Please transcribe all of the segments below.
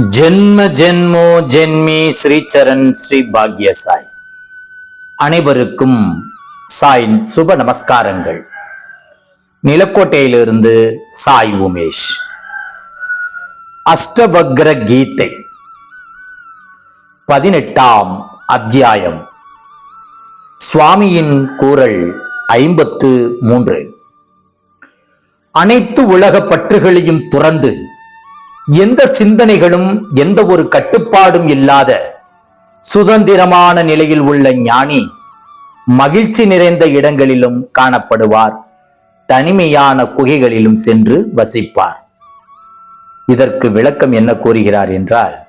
ஜென்ம ஜென்மோ ஜென்மி ஸ்ரீச்சரண் ஸ்ரீ பாக்ய சாய் அனைவருக்கும் சாயின் சுப நமஸ்காரங்கள். நிலக்கோட்டையிலிருந்து சாய் உமேஷ். அஷ்டவக்ர கீதை. பதினெட்டாம் அத்தியாயம். சுவாமியின் கூறல் ஐம்பத்து மூன்று. அனைத்து உலக பற்றுகளையும் துறந்து எந்த சிந்தனைகளும் எந்த ஒரு கட்டுப்பாடும் இல்லாத சுதந்திரமான நிலையில் உள்ள ஞானி மகிழ்ச்சி நிறைந்த இடங்களிலும் காணப்படுவார். தனிமையான குகைகளிலும் சென்று வசிப்பார். இதற்கு விளக்கம் என்ன கூறுகிறார் என்றால்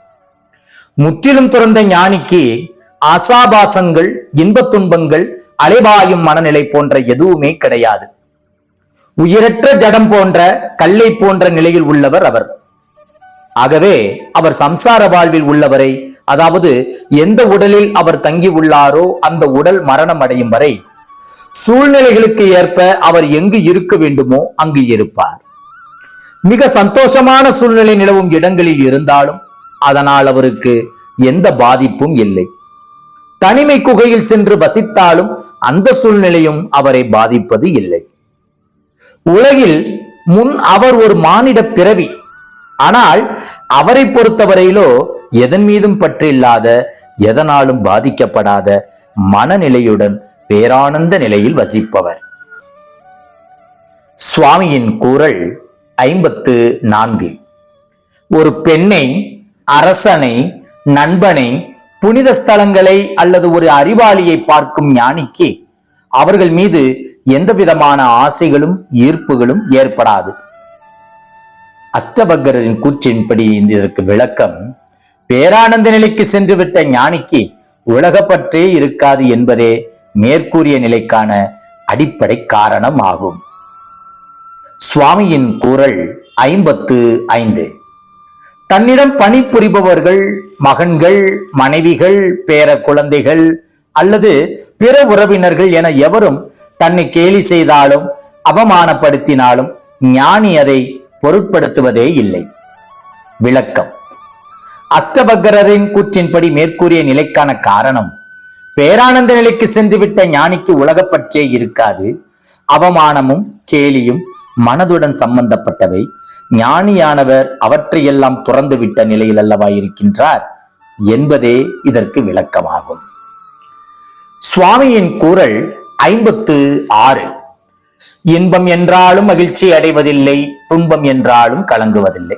முற்றிலும் துறந்த ஞானிக்கு ஆசாபாசங்கள் இன்பத் துன்பங்கள் அலைபாயும் மனநிலை போன்ற எதுவுமே கிடையாது. உயிரற்ற ஜடம் போன்ற கல்லை போன்ற நிலையில் உள்ளவர் அவர். ஆகவே அவர் சம்சார வாழ்வில் உள்ளவரை அதாவது எந்த உடலில் அவர் தங்கி உள்ளாரோ அந்த உடல் மரணம் அடையும் வரை சூழ்நிலைகளுக்கு ஏற்ப அவர் எங்கு இருக்க வேண்டுமோ அங்கு இருப்பார். மிக சந்தோஷமான சூழ்நிலை நிலவும் இடங்களில் இருந்தாலும் அதனால் அவருக்கு எந்த பாதிப்பும் இல்லை. தனிமை குகையில் சென்று வசித்தாலும் அந்த சூழ்நிலையும் அவரை பாதிப்பது இல்லை. உலகில் முன் அவர் ஒரு மானிட பிறவி ஆனால் அவரை பொறுத்தவரையிலோ எதன் மீதும் பற்றில்லாத எதனாலும் பாதிக்கப்படாத மனநிலையுடன் பேரானந்த நிலையில் வசிப்பவர். சுவாமியின் கூறல் ஐம்பத்து நான்கு. ஒரு பெண்ணை அரசனை நண்பனை புனித ஸ்தலங்களை அல்லது ஒரு அறிவாளியை பார்க்கும் ஞானிக்கு அவர்கள் மீது எந்த விதமான ஆசைகளும் ஈர்ப்புகளும் ஏற்படாது. அஷ்டபக்கரின் கூற்றின்படி இதற்கு விளக்கம் பேரானந்த நிலைக்கு சென்றுவிட்ட ஞானிக்கு உலகப்பற்றே இருக்காது என்பதே மேற்கூறிய நிலைக்கான அடிப்படை காரணம் ஆகும் சுவாமியின் கூறல் ஐம்பத்து ஐந்து. தன்னிடம் பணிபுரிபவர்கள் மகன்கள் மனைவிகள் பேர குழந்தைகள் அல்லது பிற உறவினர்கள் என எவரும் தன்னை கேலி செய்தாலும் அவமானப்படுத்தினாலும் ஞானி அதை பொருட்படுத்துவதே இல்லை. விளக்கம். அஷ்டபக்கரின் கூற்றின்படி மேற்கூறிய நிலைக்கான காரணம் பேரானந்த நிலைக்கு சென்றுவிட்ட ஞானிக்கு உலகப்பற்றே இருக்காது. அவமானமும் கேலியும் மனதுடன் சம்பந்தப்பட்டவை. ஞானியானவர் அவற்றையெல்லாம் துறந்துவிட்ட நிலையில் அல்லவா இருக்கின்றார் என்பதே இதற்கு விளக்கமாகும். சுவாமியின் கூறல் ஐம்பத்து ஆறு. இன்பம் என்றாலும் மகிழ்ச்சி அடைவதில்லை துன்பம் என்றாலும் கலங்குவதில்லை.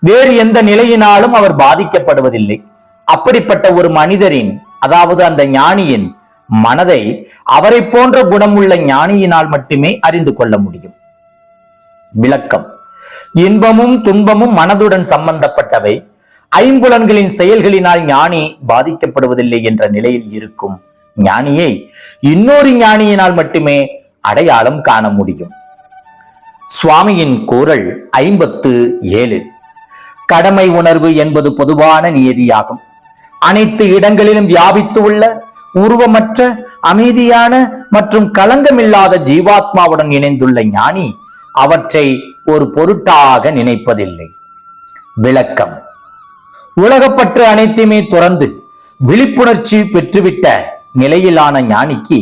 வேறு எந்த நிலையினாலும் அவர் பாதிக்கப்படுவதில்லை. அப்படிப்பட்ட ஒரு மனிதரின் அதாவது அந்த ஞானியின் மனதை அவரை போன்ற குணம் உள்ள ஞானியினால் மட்டுமே அறிந்து கொள்ள முடியும். விளக்கம். இன்பமும் துன்பமும் மனதுடன் சம்பந்தப்பட்டவை. ஐம்புலன்களின் செயல்களினால் ஞானி பாதிக்கப்படுவதில்லை என்ற நிலையில் இருக்கும் ஞானியை இன்னொரு ஞானியினால் மட்டுமே அடையாளம் காண முடியும். சுவாமியின் கூறல் ஐம்பத்து ஏழு. கடமை உணர்வு என்பது பொதுவான நியதியாகும். அனைத்து இடங்களிலும் வியாபித்து உள்ள உருவமற்ற அமைதியான மற்றும் களங்கமில்லாத ஜீவாத்மாவுடன் இணைந்துள்ள ஞானி அவற்றை ஒரு பொருட்டாக நினைப்பதில்லை. விளக்கம். உலகப்பற்று அனைத்தையுமே துறந்து விழிப்புணர்ச்சி பெற்றுவிட்ட நிலையிலான ஞானிக்கு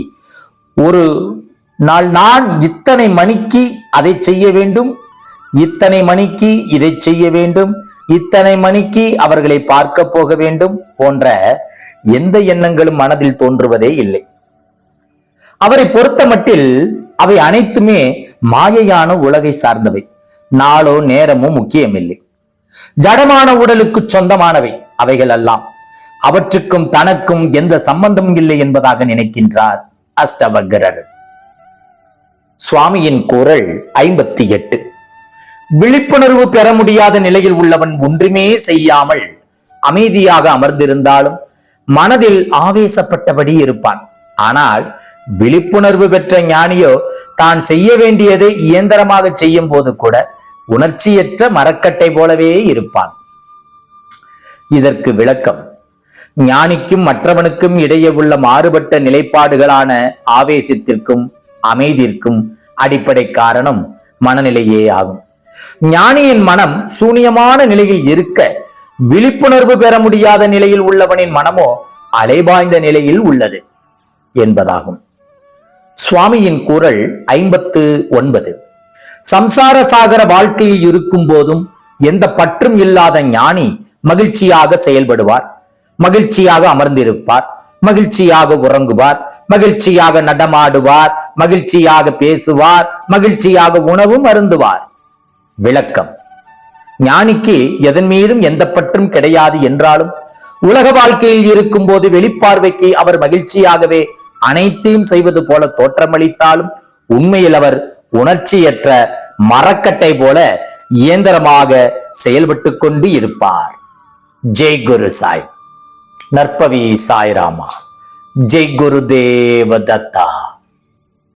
ஒரு நாள் நான் இத்தனை மணிக்கு அதை செய்ய வேண்டும். இத்தனை மணிக்கு இதை செய்ய வேண்டும். இத்தனை மணிக்கு அவர்களை பார்க்க போக வேண்டும் போன்ற எந்த எண்ணங்களும் மனதில் தோன்றுவதே இல்லை. அவரை பொறுத்தமட்டில் அவை அனைத்துமே மாயையான உலகை சார்ந்தவை. நாளோ நேரமோ முக்கியமில்லை. ஜடமான உடலுக்கு சொந்தமானவை அவைகள் எல்லாம். அவற்றுக்கும் தனக்கும் எந்த சம்பந்தமும் இல்லை என்பதாக நினைக்கின்றார் அஷ்டவக்ரர். சுவாமியின் குரல் ஐம்பத்தி எட்டு. விழிப்புணர்வு பெற முடியாத நிலையில் உள்ளவன் ஒன்றுமே செய்யாமல் அமைதியாக அமர்ந்திருந்தாலும் மனதில் ஆவேசப்பட்டபடி இருப்பான். ஆனால் விழிப்புணர்வு பெற்ற ஞானியோ தான் செய்ய வேண்டியதை இயந்திரமாக செய்யும் போது கூட உணர்ச்சியற்ற மரக்கட்டை போலவே இருப்பான். இதற்கு விளக்கம். ஞானிக்கும் மற்றவனுக்கும் இடையே உள்ள மாறுபட்ட நிலைப்பாடுகளான ஆவேசத்திற்கும் அமைதிக்கும் அடிப்படை காரணம் மனநிலையே ஆகும். ஞானியின் மனம் சூனியமான நிலையில் இருக்க விழிப்புணர்வு பெற முடியாத நிலையில் உள்ளவனின் மனமோ அலைபாய்ந்த நிலையில் உள்ளது என்பதாகும். சுவாமியின் குரல் ஐம்பத்து ஒன்பது. சம்சார சாகர வாழ்க்கையில் இருக்கும் போதும் எந்த பற்றும் இல்லாத ஞானி மகிழ்ச்சியாக செயல்படுவார் மகிழ்ச்சியாக அமர்ந்திருப்பார் மகிழ்ச்சியாக உறங்குவார் மகிழ்ச்சியாக நடமாடுவார் மகிழ்ச்சியாக பேசுவார் மகிழ்ச்சியாக உணவும் அருந்துவார். விளக்கம். ஞானிக்கு எதன் மீதும் எந்த பற்றும் கிடையாது என்றாலும் உலக வாழ்க்கையில் இருக்கும் போது வெளிப்பார்வைக்கு அவர் மகிழ்ச்சியாகவே அனைத்தையும் செய்வது போல தோற்றமளித்தாலும் உண்மையில் அவர் உணர்ச்சியற்ற மரக்கட்டை போல இயந்திரமாக செயல்பட்டு கொண்டு இருப்பார். ஜெய் குரு சாய். நற்பவி சாய்ராமா. ஜெய் குரு தேவதத்தா.